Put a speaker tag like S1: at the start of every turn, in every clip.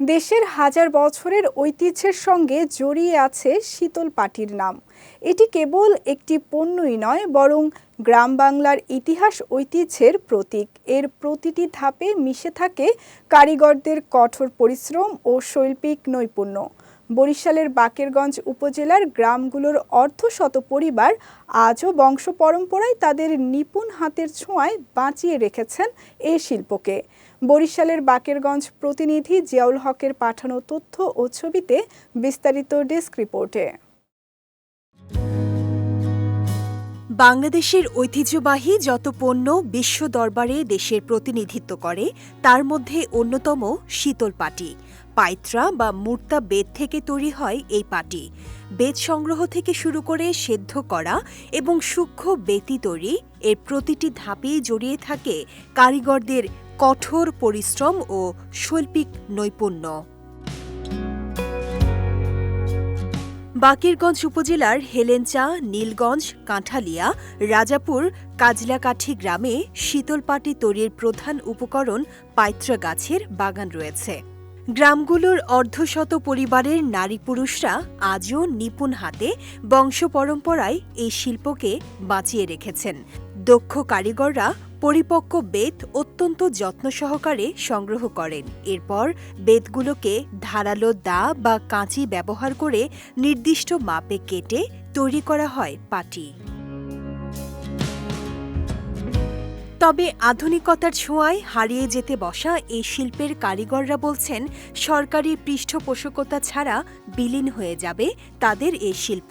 S1: দেশের হাজার বছরের ঐতিহ্যের সঙ্গে জড়িয়ে আছে শীতল পাটির নাম। এটি কেবল একটি পণ্যই নয়, বরং গ্রাম বাংলার ইতিহাস ঐতিহ্যের প্রতীক। এর প্রতিটি ধাপে মিশে থাকে কারিগরদের কঠোর পরিশ্রম ও শৈল্পিক নৈপুণ্য। বরিশালের বাকেরগঞ্জ উপজেলার গ্রামগুলোর অর্ধশত পরিবার আজও বংশ পরম্পরায় তাদের নিপুণ হাতের ছোঁয়ায় বাঁচিয়ে রেখেছেন এই শিল্পকে। বরিশালের বাকেরগঞ্জ প্রতিনিধি জিয়াউল হকের পাঠানো তথ্য ও ছবিতে বিস্তারিত ডেস্ক রিপোর্টে।
S2: বাংলাদেশের ঐতিহ্যবাহী যত পণ্য বিশ্ব দরবারে দেশের প্রতিনিধিত্ব করে, তার মধ্যে অন্যতম শীতল পাটি। পাইত্রা বা মূর্তা বেদ থেকে তৈরি হয় এই পাটি। বেদ সংগ্রহ থেকে শুরু করে সেদ্ধ করা এবং সূক্ষ্ম বেতি তৈরি, এর প্রতিটি ধাপেই জড়িয়ে থাকে কারিগরদের কঠোর পরিশ্রম ও শৈল্পিক নৈপুণ্য। বাকিরগঞ্জ উপজেলার হেলেঞ্চা নীলগঞ্জ, কাঁঠালিয়া, রাজাপুর, কাজলাকাঠি গ্রামে শীতলপাটি তৈরির প্রধান উপকরণ পাইত্রা গাছের বাগান রয়েছে। গ্রামগুলোর অর্ধশত পরিবারের নারী পুরুষরা আজও নিপুণ হাতে বংশ পরম্পরায় এই শিল্পকে বাঁচিয়ে রেখেছেন। দক্ষ কারিগররা পরিপক্ক বেত অত্যন্ত যত্ন সহকারে সংগ্রহ করেন। এরপর বেতগুলোকে ধারালো দা বা কাঁচি ব্যবহার করে নির্দিষ্ট মাপে কেটে তৈরি করা হয় পাটি। তবে আধুনিকতার ছোঁয়ায় হারিয়ে যেতে বসা এই শিল্পের কারিগররা বলছেন, সরকারি পৃষ্ঠপোষকতা ছাড়া বিলীন হয়ে যাবে তাদের এই শিল্প।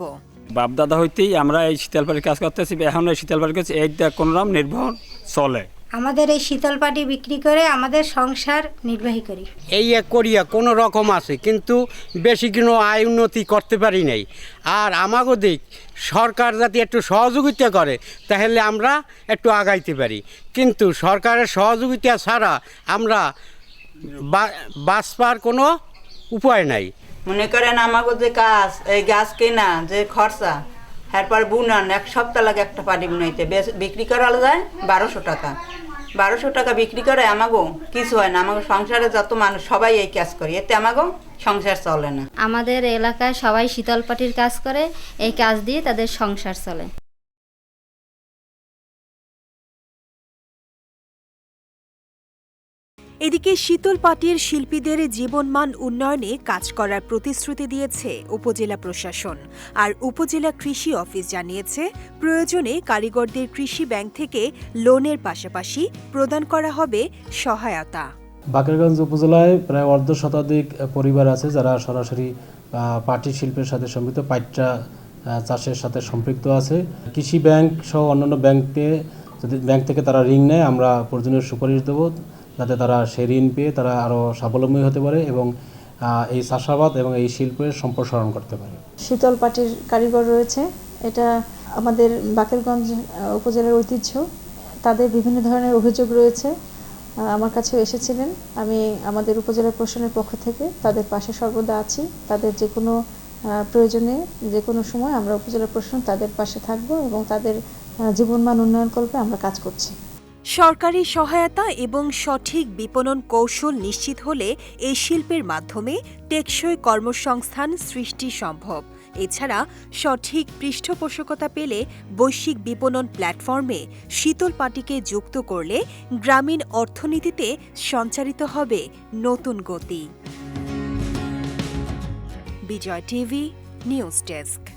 S3: বাপদাদা হইতেই আমরা এই শীতলপাড়ির কাজ করতেছি, এখন এই শীতলপাড়ির কাছে এইটা কোনো রকম নির্ভর চলে।
S4: আমাদের এই শীতল পাটি বিক্রি করে আমাদের সংসার নির্বাহী করি।
S5: এই এক করিয়া কোনো রকম আছে কিন্তু বেশি কোনো আয় উন্নতি করতে পারি নাই। আর আমাগো দিক সরকার যাতে একটু সহযোগিতা করে তাহলে আমরা একটু আগাইতে পারি। কিন্তু সরকারের সহযোগিতা ছাড়া আমরা বা- বাঁচবার কোনো উপায় নাই।
S6: মনে করেন আমাকে যে কাজ এই গাছ কেনা যে খরচা এরপর বুনান এক সপ্তাহ লাগে একটা পাটি বুনাইতে। বিক্রি করা যায় বারোশো টাকা। বারোশো টাকা বিক্রি করে আমাগো কিছু হয় না। আমাকে সংসারে যত মানুষ, সবাই এই কাজ করে। এতে আমাগো সংসার চলে না।
S7: আমাদের এলাকায় সবাই শীতল পাটির কাজ করে, এই কাজ দিয়ে তাদের সংসার চলে।
S2: এদিকে শীতল পাটির শিল্পীদের জীবনমান উন্নয়নে কাজ করার প্রতিশ্রুতি দিয়েছে উপজেলা প্রশাসন। আর উপজেলা কৃষি অফিস জানিয়েছে, প্রয়োজনে কারিগরদের কৃষি ব্যাংক থেকে লোনের পাশাপাশি প্রদান করা হবে সহায়তা।
S8: বাকেরগঞ্জ উপজেলায় প্রায় অর্ধ শতাধিক পরিবার আছে যারা সরাসরি পাটি শিল্পের সাথে সম্পৃক্ত পাইট্রা চাষের সাথে সম্পৃক্ত আছে। কৃষি ব্যাংক সহ অন্যান্য ব্যাংকে যদি, ব্যাংক থেকে তারা ঋণ নেয়, আমরা প্রয়োজনীয় সুপারিশ দেবো। যাতে তারা সে ঋণ পেয়ে তারা আরও স্বাবলম্বী হতে পারে এবং এই চাষাবাদ এবং এই শিল্পের সম্প্রসারণ করতে পারে।
S9: শীতল পাটির কারিগর রয়েছে। এটা আমাদের বাকেরগঞ্জ উপজেলার ঐতিহ্য। তাদের বিভিন্ন ধরনের অভিযোগ রয়েছে। আমার কাছেও এসেছিলেন। আমি আমাদের উপজেলা প্রশাসনের পক্ষ থেকে তাদের পাশে সর্বদা আছি। তাদের যে কোনো প্রয়োজনে যে কোনো সময় আমরা উপজেলা প্রশাসন তাদের পাশে থাকব এবং তাদের জীবনমান উন্নয়নকল্পে আমরা কাজ করছি।
S2: সরকারি সহায়তা এবং সঠিক বিপণন কৌশল নিশ্চিত হলে এই শিল্পের মাধ্যমে টেকসই কর্মসংস্থান সৃষ্টি সম্ভব। এছাড়া সঠিক পৃষ্ঠপোষকতা পেলে বৈশ্বিক বিপণন প্ল্যাটফর্মে শীতল পাটিকে যুক্ত করলে গ্রামীণ অর্থনীতিতে সঞ্চারিত হবে নতুন গতি। Bijoy TV, news desk.